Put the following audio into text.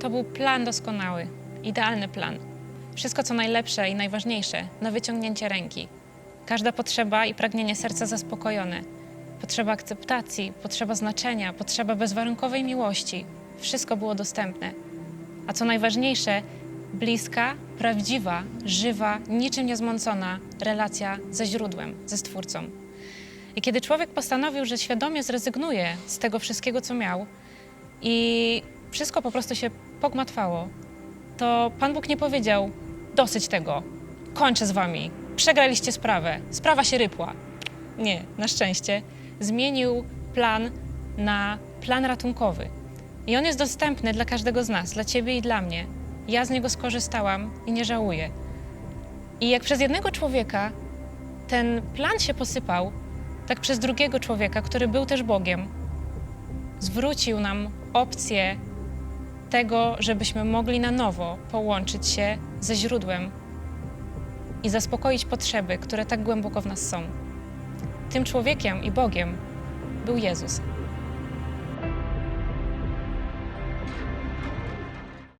To był plan doskonały, idealny plan. Wszystko, co najlepsze i najważniejsze, na wyciągnięcie ręki. Każda potrzeba i pragnienie serca zaspokojone. Potrzeba akceptacji, potrzeba znaczenia, potrzeba bezwarunkowej miłości. Wszystko było dostępne. A co najważniejsze, bliska, prawdziwa, żywa, niczym niezmącona relacja ze źródłem, ze Stwórcą. I kiedy człowiek postanowił, że świadomie zrezygnuje z tego wszystkiego, co miał i wszystko po prostu się pogmatwało, to Pan Bóg nie powiedział: dosyć tego, kończę z wami, przegraliście sprawę, sprawa się rypła. Nie, na szczęście zmienił plan na plan ratunkowy. I on jest dostępny dla każdego z nas, dla ciebie i dla mnie. Ja z niego skorzystałam i nie żałuję. I jak przez jednego człowieka ten plan się posypał, tak przez drugiego człowieka, który był też Bogiem, zwrócił nam opcję tego, żebyśmy mogli na nowo połączyć się ze źródłem i zaspokoić potrzeby, które tak głęboko w nas są. Tym człowiekiem i Bogiem był Jezus.